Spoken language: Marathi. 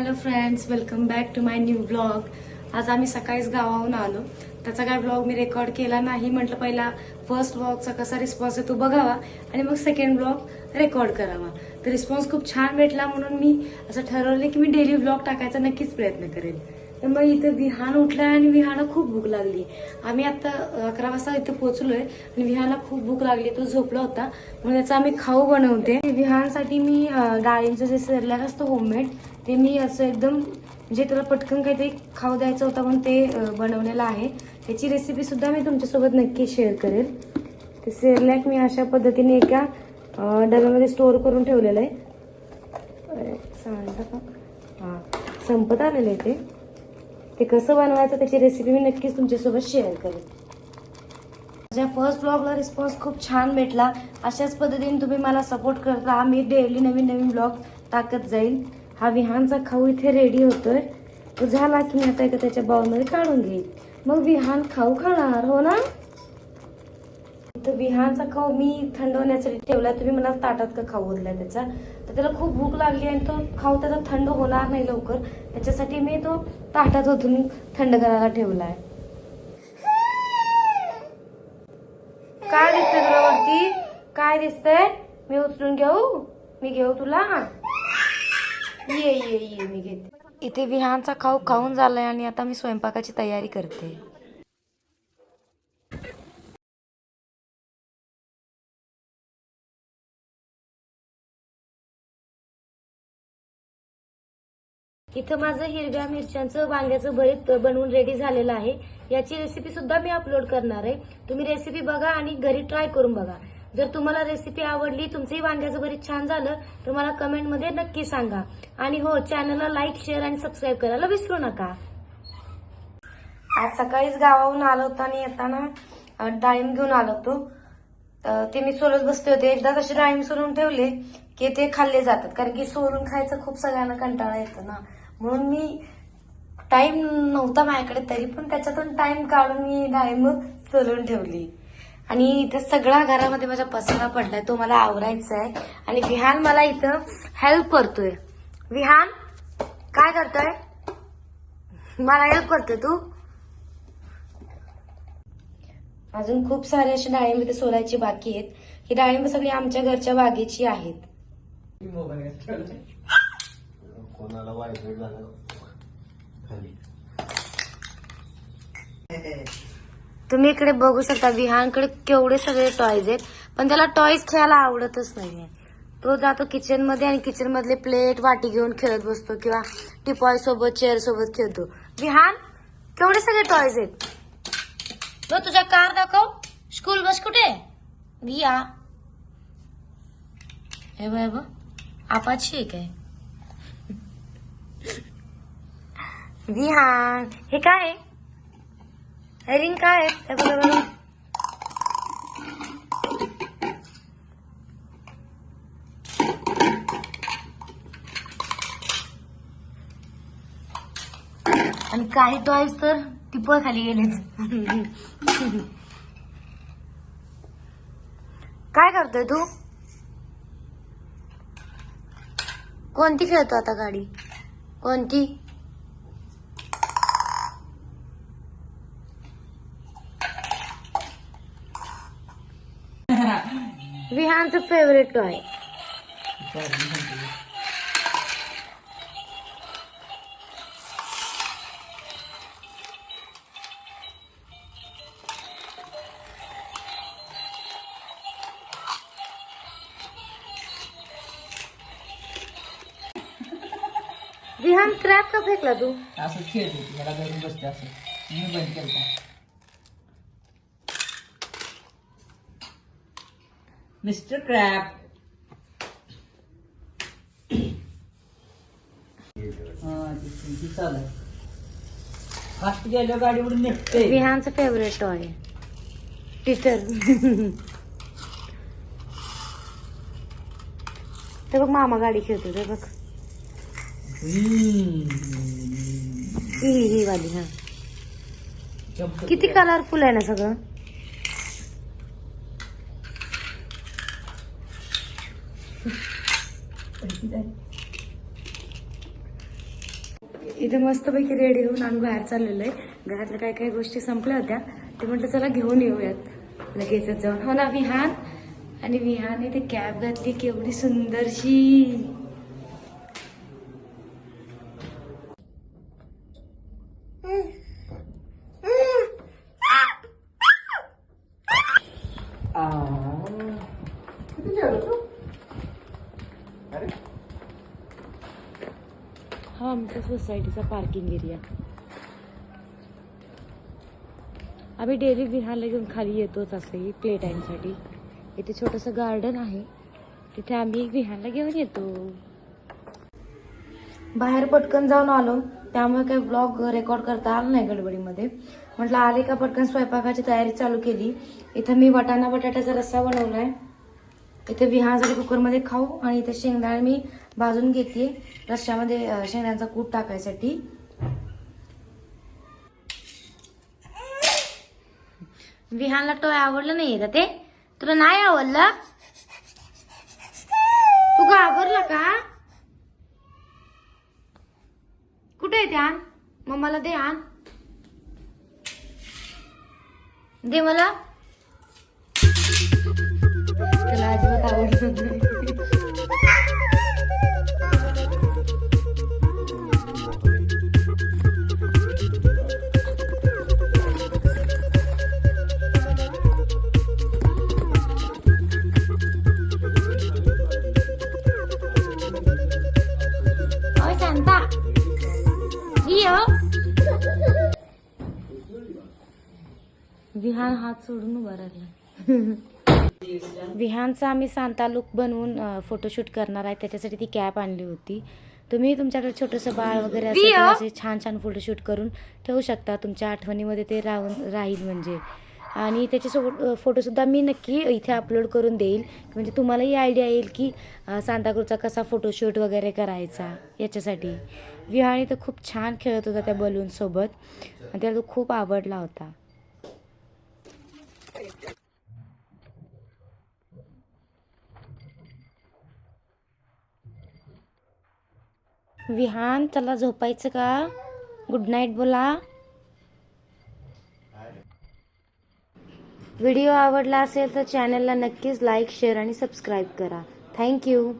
Hello friends welcome back to my new blog आज आम्ही सकाळीच गावाहून आलो. त्याचा काय ब्लॉग मी रेकॉर्ड केला नाही म्हटलं पहिला फर्स्ट ब्लॉगचा कसा रिस्पॉन्स आहे तो बघावा आणि मग सेकंड ब्लॉग रेकॉर्ड करावा. तर रिस्पॉन्स खूप छान भेटला म्हणून मी असं ठरवलं की मी डेली ब्लॉग टाकायचा नक्कीच प्रयत्न करेल तर मग इथं विहान उठलं आणि विहानं खूप भूक लागली. आम्ही आता अकरा वाजता इथं पोहोचलोय आणि विहानला खूप भूक लागली तो झोपला होता. म्हणून त्याचा आम्ही खाऊ बनवते. विहानसाठी मी डाळींचं जे सेरलॅक असतं होममेड ते मी असं एकदम म्हणजे त्याला पटकन काहीतरी खाऊ द्यायचं होतं म्हणून ते बनवलेलं आहे. त्याची रेसिपी सुद्धा मी तुमच्यासोबत नक्की शेअर करेल. ते सेरलॅक मी अशा पद्धतीने एका डब्यामध्ये स्टोअर करून ठेवलेलं आहे. सांगता का हां संपत आलेलं आहे ते. ते कसं बनवायचं त्याची रेसिपी मी नक्कीच तुमच्यासोबत शेअर करेन माझ्या फर्स्ट ब्लॉगला रिस्पॉन्स खूप छान भेटला. अशाच पद्धतीने तुम्ही मला सपोर्ट करत. राहा मी डेली नवीन नवीन ब्लॉग टाकत जाईल हा विहानचा खाऊ इथे रेडी होतोय. तो झाला की मी आता एका त्याच्या बाउलमध्ये काढून घेईल मग विहान खाऊ खाणार हो ना? तर विहानचा खाऊ मी थंड होण्यासाठी ठेवला तुम्ही मला ताटात का खाऊ ओतलाय त्याचा? तर त्याला खूप भूक लागली आणि तो खाऊ त्याचा थंड होणार नाही लवकर. त्याच्यासाठी मी तो ताटात ओतून थंड करायला ठेवलाय. काय दिसतंय तुला वरती? काय दिसतंय? मी उचलून घेऊ? मी घेऊ तुला? ये ये ये मी घेते. इथे विहानचा खाऊ खाऊन झालाय आणि आता मी स्वयंपाकाची तयारी करते. इथं माझं हिरव्या मिरच्यांचं वांग्याचं भरीत बनवून रेडी झालेलं आहे. याची रेसिपी सुद्धा मी अपलोड करणार आहे. तुम्ही रेसिपी बघा आणि घरी ट्राय करून बघा. जर तुम्हाला रेसिपी आवडली तुमचंही वांग्याचं भरीत छान झालं तर मला कमेंटमध्ये नक्की सांगा. आणि हो चॅनलला लाईक शेअर आणि सबस्क्राईब करायला विसरू नका. आज सकाळीच गावाहून आलो होतो आणि येताना डाळिंब घेऊन आलो होतो. तर ते मी सोलत बसले होते. एकदा तसे डाळिंब सोलून ठेवले की ते खाल्ले जातात. कारण की सोलून खायचं खूप सगळ्यांना कंटाळा येतो ना. म्हणून मी टाइम नव्हता माझ्याकडे तरी पण त्याच्यातून टाइम काढून मी डाळिंब सोलून ठेवली. आणि इथं सगळा घरामध्ये माझा पसारा पडलाय तो मला आवरायचा आहे आणि विहान मला इथं हेल्प करतोय. विहान काय करतोय? मला हेल्प करतोय तू. अजून खूप सारे असे डाळिंब इथे सोलायची बाकी आहेत. ही डाळिंब सगळी आमच्या घरच्या बागेची आहेत. कोणाला व्हायब्रेट झालं खाली. तुम्ही इकडे बघू शकता विहानकडे केवढे सगळे टॉयज आहेत. पण त्याला टॉयज खेळायला आवडतच नाहीये. तो जातो किचनमध्ये आणि किचन मधले प्लेट वाटी घेऊन खेळत बसतो किंवा टिपॉय सोबत चेअर सोबत खेळतो. विहान केवढे सगळे टॉयज आहेत. तो तुझा कार दाखव. स्कूल बस कुठे विया हे बाय हे बघ. आपाची आहे. काय विहान हे काय आहे? रिंग काय? आहे हे बघा बघा. आणि काही टॉयज तर टिपळ खाली गेलेत काय करतोय तू? कोणती खेळतो आता गाडी? कोणती? विहानचं फेवरेट टॉय विहान क्रॅप का फेकला तू? असं होती मला धरून बसते असं. मी बंद केलं मिस्टर क्रॅप हा चालू आहे फास्ट गेल्या गाडीवरून निघते विहानचं फेवरेट टॉय टीचर ते बघ मामा गाडी खेळतो ते बघ. ही ही वाली हा। किती कलरफुल आहे ना सगळं। आहे? इथे मस्तपैकी रेडी होऊन आम्ही बाहेर चाललेलो आहे. घरातल्या काही काही गोष्टी संपल्या होत्या. ते म्हटलं चला घेऊन येऊयात. लगेचच जाऊन. हो ना विहान? आणि विहान इथे कॅब घातली केवढी सुंदरशी. हा आमच्या सोसायटीचा पार्किंग एरिया आम्ही डेली विहानला घेऊन खाली येतोच असंही प्ले टाईमसाठी इथे छोटंसं गार्डन आहे. तिथे आम्ही विहानला घेऊन येतो. बाहेर पटकन जाऊन आलो. त्यामुळे काही ब्लॉग रेकॉर्ड करता आला नाही गडबडीमध्ये. म्हटलं आले का पटकन स्वयंपाकाची तयारी चालू केली. इथं मी वटाणा बटाट्याचा रस्सा बनवलाय. इथे विहासाठी कुकरमध्ये खाऊ आणि इथे शेंगदाणे मी भाजून घेते रश्श्यामध्ये शेंगांचा शेंगदाण्याचा कूट टाकायसाठी. विहानला टोय आवडलं नाहीये का ते? तुला नाही आवडलं? तू घाबरला का? कुठे आहे ते आण? मग मला दे आण. दे मला. त्याला अजिबात आवडलं विहान हात सोडून उभा राहिला. विहानचा आम्ही सांता लुक बनवून फोटोशूट करणार आहे. त्याच्यासाठी ती कॅप आणली होती. तुम्ही तुमच्याकडे छोटंसं बाळ वगैरे असेल असे छान छान फोटोशूट करून ठेवू शकता. तुमच्या आठवणीमध्ये ते राहून राहील म्हणजे. आणि त्याच्यासोबत फोटोसुद्धा मी नक्की इथे अपलोड करून देईल. म्हणजे तुम्हालाही आयडिया येईल की सांताक्रूजचा कसा फोटोशूट वगैरे करायचा याच्यासाठी. विहाळी तर खूप छान खेळत होता त्या बलूनसोबत आणि त्याला तो खूप आवडला होता. विहान चला झोपायचं का? गुड नाईट बोला. व्हिडिओ आवडला असेल तर चॅनलला नक्कीच लाईक शेअर आणि सबस्क्राईब करा. Thank you